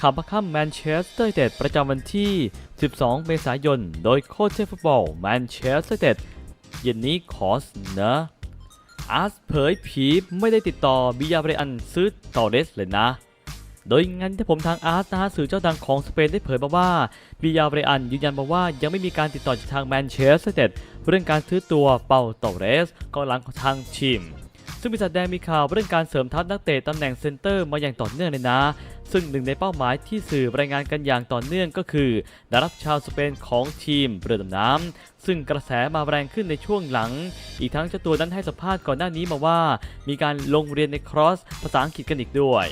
ข่าวประค่ำแมนเชสเตอร์เต็ดประจำวันที่ 12 เมษายน โดยโค้ชเชฟฟุตบอลแมนเชสเตอร์เต็ดเย็นนี้ขอเสนออาร์สเผยผีไม่ได้ติดต่อบิยาเบรอันซื้อตอเรสเลยนะ โดยงานที่ผมทางอาร์ตนะฮะสื่อเจ้าดังของสเปนได้เผยมาว่าบิยาเบรอันยืนยันมาว่ายังไม่มีการติดต่อจากทางแมนเชสเตอร์เต็ดเรื่องการซื้อตัวเปาตอเรสกองหลังของทางทีมซึ่งปีศาจแดงมีข่าวเรื่องการเสริมทัพนักเตะตำแหน่งเซนเตอร์มาอย่างต่อเนื่องเลยนะ ซึ่งหนึ่งในเป้าหมายที่สื่อรายงานกันอย่างต่อเนื่องก็คือดารับชาวสเปนของทีมเรือดำน้ำซึ่งกระแสมาแรงขึ้นในช่วงหลัง อีกทั้งเจ้าตัวนั้นให้สัมภาษณ์ก่อนหน้านี้มาว่า มีการลงเรียนในครอสภาษาอังกฤษกันอีกด้วย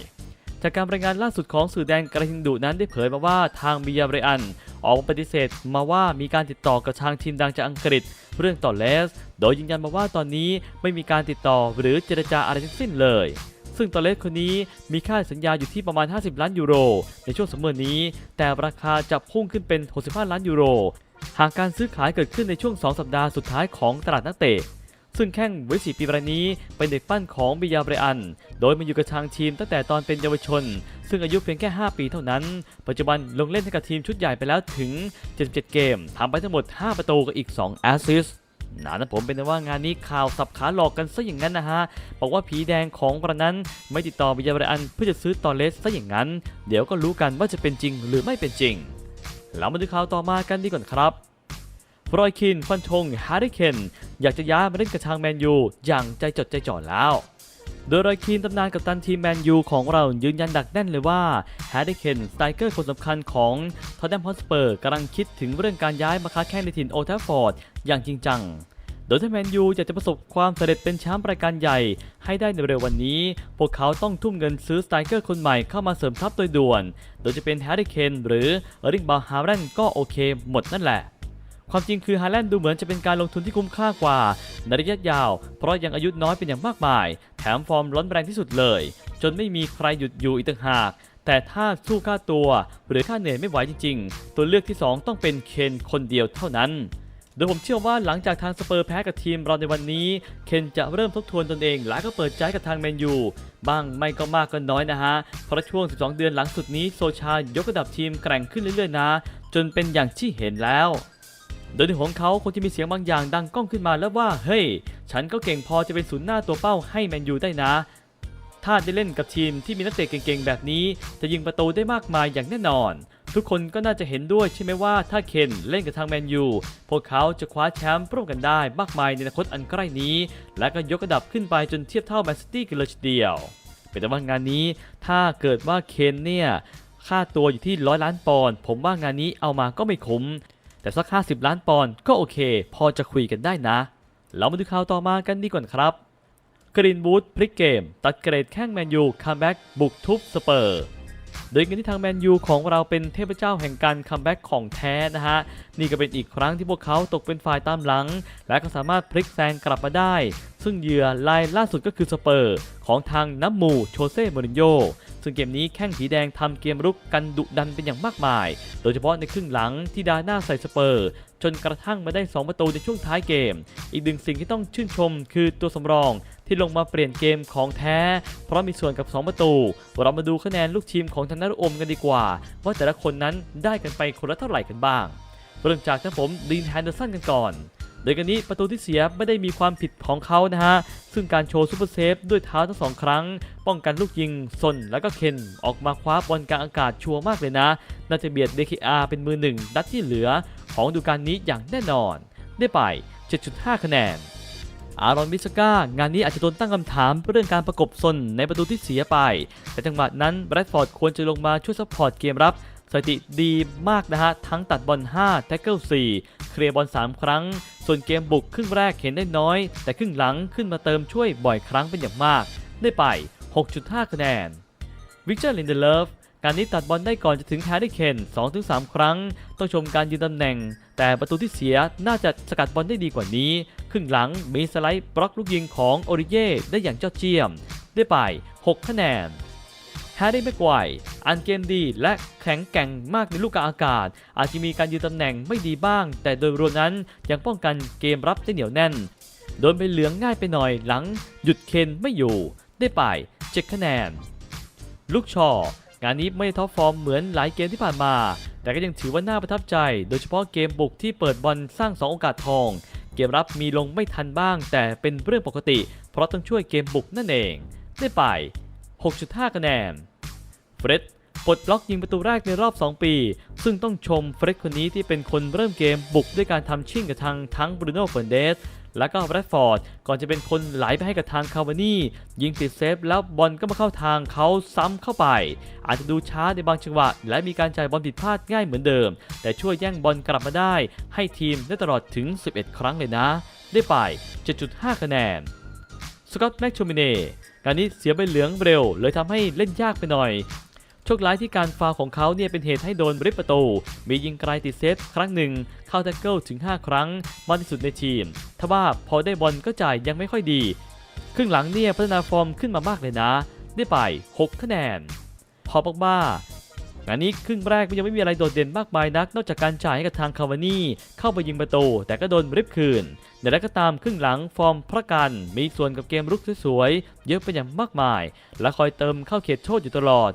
จากการรายงานล่าสุดของสื่อแดนกระทิงดุนั้นได้เผยมาว่าทางมิยาเบรอัน ออกมาปฏิเสธมาว่ามีการติดต่อกับทางทีมดังจากอังกฤษ เรื่องต่อเลส โดยยืนยันมาว่าตอนนี้ไม่มีการติดต่อหรือเจรจาอะไรทั้งสิ้นเลย ซึ่งตอเลสคนนี้มีค่าสัญญาอยู่ที่ประมาณ 50 ล้านยูโร ในช่วงสมเมอนี้ แต่ราคาจะพุ่งขึ้นเป็น 65 ล้านยูโร หากการซื้อขายเกิดขึ้นในช่วง 2 สัปดาห์สุดท้ายของตลาดนักเตะซึ่งแข้งวัยสีปีรายนี้เป็นเด็กปั้นของบิยาเบรอัน โดยมาอยู่กับทางทีมตั้งแต่ตอนเป็นเยาวชน ซึ่งอายุเพียงแค่ 5 ปีเท่านั้น ปัจจุบันลงเล่นให้กับทีมชุดใหญ่ไปแล้วถึง 77 เกมทำไปทั้งหมด 5 ประตูกับอีก 2 แอสซิสต์ นานะผมเป็นว่างานนี้ข่าวสับขาหลอกกันซะอย่างนั้นนะฮะ บอกว่าผีแดงของประนั้นไม่ติดต่อบิยาเบรอันเพื่อจะซื้อตอเลสซะอย่างนั้น เดี๋ยวก็รู้กันว่าจะเป็นจริงหรือไม่เป็นจริง เรามาดูข่าวต่อมากันดีก่อนครับรอยคินฟันธงแฮร์รี่เคนอยากจะย้ายมาเล่นกับทางแมนยูอย่างใจจดใจจ่อแล้ว โดยรอยคีนตำนานกับตันทีมแมนยูของเรายืนยันดักแน่นเลยว่าแฮร์รี่เคนสไตรเกอร์คนสำคัญของทอตแนมฮอสเปอร์กำลังคิดถึงเรื่องการย้ายมาค้าแข่งในถิ่นโอทัฟฟอร์ดอย่างจริงจัง โดยถ้าแมนยูอยากจะประสบความสำเร็จเป็นแชมป์รายการใหญ่ให้ได้ในเร็ววันนี้ พวกเขาต้องทุ่มเงินซื้อสไตรเกอร์คนใหม่เข้ามาเสริมทัพโดยด่วน โดยจะเป็นแฮร์รี่เคนหรือเอริงบาฮาร์แรนก็โอเคหมดนั่นแหละ ความจริงคือฮาแลนด์ดูเหมือนจะเป็นการลงทุนที่คุ้มค่ากว่าในระยะยาว เพราะยังอายุน้อยเป็นอย่างมากมาย แถมฟอร์มร้อนแรงที่สุดเลย จนไม่มีใครหยุดอยู่อีกต่างหาก แต่ถ้าสู้ค่าตัว หรือค่าเหนื่อยไม่ไหวจริง ๆ ตัวเลือกที่ 2 ต้องเป็นเคนคนเดียวเท่านั้นโดยผมเชื่อว่าหลังจากทางสเปอร์แพ้กับทีมเราในวันนี้ เคนจะเริ่มทบทวนตนเองและก็เปิดใจกับทางแมนยูบ้างไม่ก็มากก็น้อยนะฮะ เพราะช่วง 12 เดือนหลังสุดนี้โซชายกระดับทีมแกร่งขึ้นเรื่อยๆนะ จนเป็นอย่างที่เห็นแล้ว โดยในของเขาคงจะมีเสียงบางอย่างดังก้องขึ้นมาแล้วว่า เฮ้ย ฉันก็เก่งพอจะเป็นศูนย์หน้าตัวเป้าให้แมนยูได้นะ ถ้าได้เล่นกับทีมที่มีนักเตะเก่งๆแบบนี้ จะยิงประตูได้มากมายอย่างแน่นอน ทุกคนก็น่าจะเห็นด้วยใช่ไหมว่าถ้าเคนเล่นกับทางแมนยูพวกเขาจะคว้าแชมป์ร่วมกันได้มากมายในอนาคตอันใกล้นี้ และก็ยกระดับขึ้นไปจนเทียบเท่าแมนซิตี้กันเลยทีเดียวเป็นแต่ว่างานนี้ถ้าเกิดว่าเคนเนี่ยค่าตัวอยู่ที่ร้อยล้านปอนด์ผมว่างานนี้เอามาก็ไม่คุ้ม แต่สัก 50 ล้านปอนด์ก็โอเค พอจะคุยกันได้นะ เรามาดูข่าวต่อมากันดีก่อนครับกรีนบูธพลิกเกม ตัดเกรดแข้งแมนยูคัมแบ็กบุกทุบสเปอร์โดยกันที่ทางแมนยูของเราเป็นเทพเจ้าแห่งการคัมแบ็กของแท้นะฮะ นี่ก็เป็นอีกครั้งที่พวกเขาตกเป็นฝ่ายตามหลัง และก็สามารถพลิกแซงกลับมาได้ ซึ่งเหยื่อรายล่าสุดก็คือสเปอร์ ของทางน้ำมูโชเซ่โมรินโญ ซึ่งเกมนี้แข้งสีแดงทำเกมรุกกันดุดันเป็นอย่างมากมาย โดยเฉพาะในครึ่งหลังที่ดาหน้าใส่สเปอร์ จนกระทั่งมาได้ 2 ประตูในช่วงท้ายเกม อีกหนึ่งสิ่งที่ต้องชื่นชมคือตัวสำรองที่ลงมาเปลี่ยนเกมของแท้ เพราะมีส่วนกับ 2 ประตู เรามาดูคะแนนลูกทีมของทางนารอมกันดีกว่า ว่าแต่ละคนนั้นได้กันไปคนละเท่าไหร่กันบ้าง เริ่มจากท่านผมดีนแฮนเดอร์สันกันก่อน โดยกันนี้ประตูที่เสียไม่ได้มีความผิดของเขานะฮะ ซึ่งการโชว์ซูเปอร์เซฟด้วยเท้าทั้งสองครั้ง ป้องกันลูกยิงซนแล้วก็เคนออกมาคว้าบอลกลางอากาศชัวร์มากเลยนะ น่าจะเบียด DKR เป็นมือหนึ่งนัดที่เหลือ ของดูกาลนี้อย่างแน่นอน ได้ไป 7.5 คะแนนอารอนมิสก้างานนี้อาจจะโดนตั้งคำถามเรื่องการประกบซนในประตูที่เสียไป แต่จังหวะนั้นแบรดฟอร์ดควรจะลงมาช่วยซัพพอร์ตเกมรับ สถิติดีมากนะฮะ ทั้งตัดบอล 5 แท็กเกิล 4 เคลียร์บอล 3 ครั้ง ส่วนเกมบุกครึ่งแรกเห็นได้น้อย แต่ครึ่งหลังขึ้นมาเติมช่วยบ่อยครั้งเป็นอย่างมาก ได้ไป 6.5 คะแนนวิกเตอร์ลินเดเลฟการนี้ตัดบอลได้ก่อนจะถึงแฮร์รี่เคน2-3 ครั้ง ต้องชมการยืนตำแหน่ง แต่ประตูที่เสียน่าจะสกัดบอลได้ดีกว่านี้ ครึ่งหลังมีสไลด์บล็อกลูกยิงของโอริเย่ได้อย่างยอดเยี่ยม ได้ไป 6 คะแนน แฮร์รี่แม็กไกวร์อันเกมดี และแข็งแกร่งมากในลูกกลางอากาศ อาจจะมีการยืนตำแหน่งไม่ดีบ้าง แต่โดยรวมนั้นยังป้องกันเกมรับได้เหนียวแน่น โดนไปเหลืองง่ายไปหน่อยหลัง หยุดเคนไม่อยู่ ได้ไป7คะแนน ลูกชองานนี้ไม่ท็อปฟอร์มเหมือนหลายเกมที่ผ่านมา แต่ก็ยังถือว่าน่าประทับใจ โดยเฉพาะเกมบุกที่เปิดบอลสร้าง 2 โอกาสทอง เกมรับมีลงไม่ทันบ้าง แต่เป็นเรื่องปกติ เพราะต้องช่วยเกมบุกนั่นเอง ได้ไป 6.5 คะแนน เฟร็ดปลดล็อกยิงประตูแรกในรอบ 2 ปี ซึ่งต้องชมเฟร็ดคนนี้ที่เป็นคนเริ่มเกมบุกด้วยการทำชิ่งกับทางทั้งบรูโน่เฟร์นเดสและก็แรดฟอร์ด ก่อนจะเป็นคนไหลไปให้กับทางคาวานี่ ยิงติดเซฟแล้วบอลก็มาเข้าทางเขาซ้ำเข้าไป อาจจะดูช้าในบางจังหวะ และมีการจ่ายบอลผิดพลาดง่ายเหมือนเดิม แต่ช่วยแย่งบอลกลับมาได้ ให้ทีมได้ตลอดถึง 11 ครั้งเลยนะ ได้ไป 7.5 คะแนน สกอตต์แม็กโชมิเน่ การนี้เสียใบเหลืองเร็ว เลยทำให้เล่นยากไปหน่อย โชคร้ายที่การฟาวของเขาเนี่ยเป็นเหตุให้โดนริบประตู มียิงไกลติดเซฟครั้งหนึ่ง เข้าแท็กเกิลถึง 5 ครั้งมากที่สุดในทีมทว่าพอได้บอลก็จ่ายยังไม่ค่อยดี ครึ่งหลังเนี่ยพัฒนาฟอร์มขึ้นมามากเลยนะ ได้ไป 6 คะแนน พอปอกบ้า งานนี้ครึ่งแรกยังไม่มีอะไรโดดเด่นมากมายนัก นอกจากการจ่ายให้กับทางคาวานี่เข้าไปยิงประตู แต่ก็โดนริบคืนแต่แล้วก็ตามครึ่งหลังฟอร์มพระกัน มีส่วนกับเกมรุกสวยๆเยอะไปอย่างมากมาย และคอยเติมเข้าเขตโทษอยู่ตลอด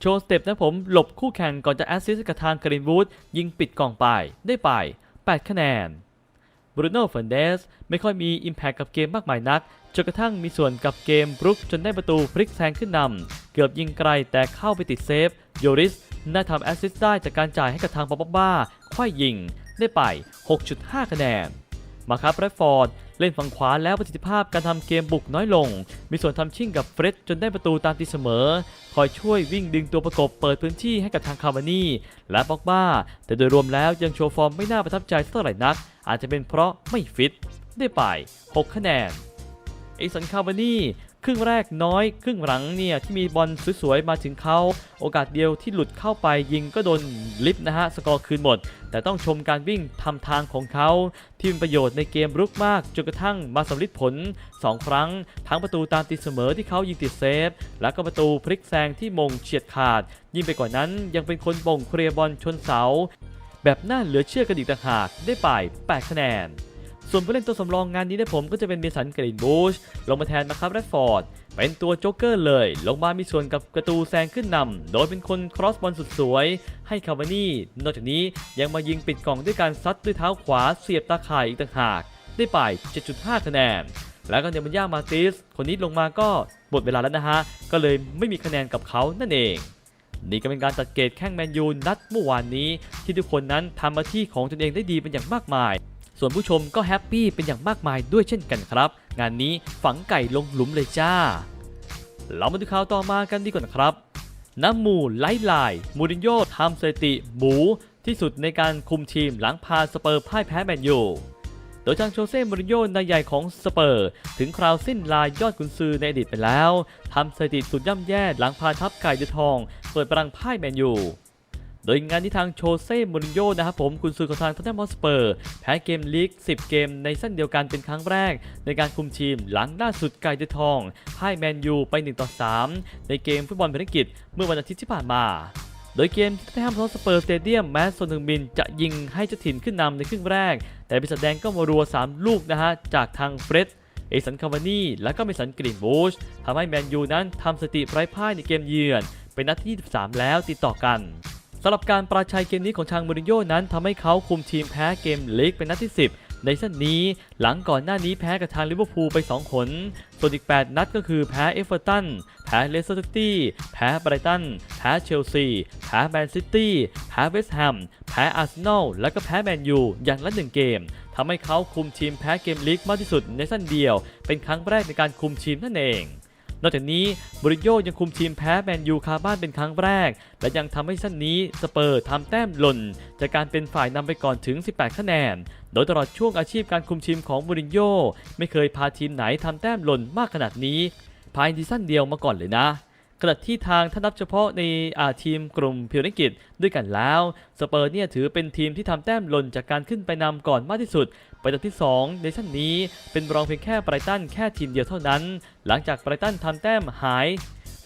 โชว์สเต็ปนะผมหลบคู่แข่งก่อนจะแอสซิสต์กับทางกรีนวูดยิงปิดกล่องไปได้ไป 8 คะแนน บรูโน่เฟนเดสไม่ค่อยมี Impact กับเกมมากมายนัก จนกระทั่งมีส่วนกับเกมบรุกจนได้ประตูพลิกแซงขึ้นนำเกือบยิงไกลแต่เข้าไปติดเซฟโยริสน่าทำแอสซิสต์ได้จากการจ่ายให้กับทางปอปบ้าค่อยยิงได้ไป 6.5 คะแนน มาครับแรดฟอร์ดเล่นฝั่งขวาแล้วประสิทธิภาพการทำเกมบุกน้อยลง มีส่วนทำชิ่งกับเฟร็ดจนได้ประตูตามตีเสมอ คอยช่วยวิ่งดึงตัวประกบเปิดพื้นที่ให้กับทางคาร์บานี่และบ็อกบ้า แต่โดยรวมแล้วยังโชว์ฟอร์มไม่น่าประทับใจสักเท่าไหร่นัก อาจจะเป็นเพราะไม่ฟิตได้ไป 6 คะแนนเอสันคาร์บานี่ ครึ่งแรกน้อย ครึ่งหลังเนี่ยที่มีบอลสวยๆมาถึงเขาโอกาสเดียวที่หลุดเข้าไปยิงก็โดนลิฟต์นะฮะสกอร์คืนหมด แต่ต้องชมการวิ่งทำทางของเขาที่มีประโยชน์ในเกมรุกมากจนกระทั่งมาสำลิดผล 2 ครั้ง ทั้งประตูตามตีเสมอที่เขายิงติดเซฟ และก็ประตูพลิกแซงที่มงเฉียดขาด ยิ่งไปกว่านั้นยังเป็นคนบ่งเคลียร์บอลชนเสา แบบน่าเหลือเชื่อกันอีกต่างหากได้ไป 8 คะแนน ส่วนผู้เล่นตัวสำรองงานนี้ได้ผมก็จะเป็นเมสันกรีนบูชลงมาแทนมาครับแรดฟอร์ดเป็นตัวโจ๊กเกอร์เลย ลงมามีส่วนกับประตูแซงขึ้นนำโดยเป็นคนครอสบอลสุดสวย ให้คาวานี่ นอกจากนี้ยังมายิงปิดกล่องด้วยการซัดด้วยเท้าขวาเสียบตาข่ายอีกต่างหาก ได้ไป 7.5 คะแนน แล้วก็เนมันย่ามาติส คนนี้ลงมาก็หมดเวลาแล้วนะฮะ ก็เลยไม่มีคะแนนกับเขานั่นเอง นี่ก็เป็นการจัดเกรดแข้งแมนยูนัดเมื่อวานนี้ ที่ทุกคนนั้นทำหน้าที่ของตนเองได้ดีเป็นอย่างมากมาย ส่วนผู้ชมก็แฮปปี้เป็นอย่างมากมายด้วยเช่นกันครับ งานนี้ฝังไก่ลงหลุมเลยจ้า เรามาดูข่าวต่อมากันดีกว่านะครับน้ำมูไล่ลาย มูรินโญ่ทำสถิติหมูที่สุดในการคุมทีมหลังพาสเปอร์พ่ายแพ้แมนยูโดยทางโชเซ่มูรินโญ่นายใหญ่ของสเปอร์ ถึงคราวสิ้นลายยอดกุนซือในอดีตไปแล้วทำสถิติสุดย่ำแย่หลังพาทัพไก่เดือทอง เปิดปรังพ่ายแมนยู โดยงานที่ทางโชเซ่มูรินโญ่นะครับผมกุนซือของทางทอตแนมฮอสเปอร์แพ้เกมลีก 10 เกมในสั้นเดียวกันเป็นครั้งแรก ในการคุมทีมหลังล่าสุดไก่เดือทองพ่ายแมนยูไป1ต่อ3ในเกมฟุตบอลภารกิจเมื่อวันอาทิตย์ที่ผ่านมาโดยเกมที่ทอตแนมฮอสเปอร์สเตเดียมแม้ซนทึงมินจะยิงให้เจ้าถิ่นขึ้นนำในครึ่งแรก แต่ปีศาจแดงก็มารัว 3 ลูกนะฮะ จากทางเฟรดเอสันคาวานี่และก็เมสันกรีนบูชทำให้แมนยูนั้นทำสติไร้พ่ายในเกมเยือน เป็นนัดที่ 23 แล้วติดต่อกันำหรับการปราชัยเกมนี้ของทางมูรินโญ่นั้นทำให้เขาคุมทีมแพ้เกมลีกเป็นนัดที่ 10ในสั้นนี้หลังก่อนหน้านี้แพ้กับทางลิเวอร์พูลไป2ผลส่วนอีก 8 นัดก็คือแพ้เอเวอร์ตัน แพ้เลสเตอร์ซิตี้ แพ้ไบรตัน แพ้เชลซี แพ้แมนซิตี้ แพ้เวสต์แฮม แพ้อาร์เซนอล และก็แพ้แมนยูอย่างละหนึ่งเกมทำให้เขาคุมทีมแพ้เกมลีกมากที่สุดในสั้นเดียว เป็นครั้งแรกในการคุมทีมนั่นเอง นอกจากนี้บริโยยังคุมทีมแพ้แมนยูคาบ้านเป็นครั้งแรก และยังทำให้สั้นนี้สเปอร์ทำแต้มหล่น จากการเป็นฝ่ายนำไปก่อนถึง 18 คะแนน โดยตลอดช่วงอาชีพการคุมทีมของบริโยไม่เคยพาทีมไหนทำแต้มหล่นมากขนาดนี้ ภายในซีซั่นเดียวมาก่อนเลยนะ ขณะที่ทางถ้านับเฉพาะในอาทีมกลุ่มพิวนิกิจด้วยกันแล้วสเปอร์เนี่ยถือเป็นทีมที่ทำแต้มหล่นจากการขึ้นไปนำก่อนมากที่สุด ไปตันที่ 2 ในชั้นนี้เป็นรองเพียงแค่ไบรตันแค่ทีมเดียวเท่านั้น หลังจากไบรตันทำแต้มหาย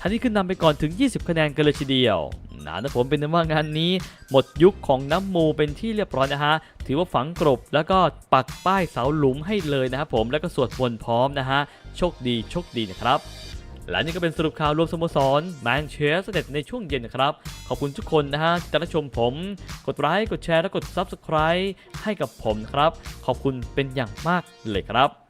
ทันที่ขึ้นนำไปก่อนถึง 20 คะแนนกันเลยทีเดียวนะนะผมเป็นว่างานนี้ หมดยุคของน้ำมูเป็นที่เรียบร้อยนะฮะ ถือว่าฝังกรบแล้วก็ปักป้ายเสาหลุมให้เลยนะครับผมแล้วก็สวดมนต์พร้อมนะฮะโชคดีโชคดีนะครับ และนี่ก็เป็นสรุปข่าวรวมสโมสรแมนเชสเตอร์ในช่วงเย็นครับ ขอบคุณทุกคนนะฮะที่ติดตามชมผม กดไลค์กดแชร์และกด Subscribe ให้กับผมครับ ขอบคุณเป็นอย่างมากเลยครับ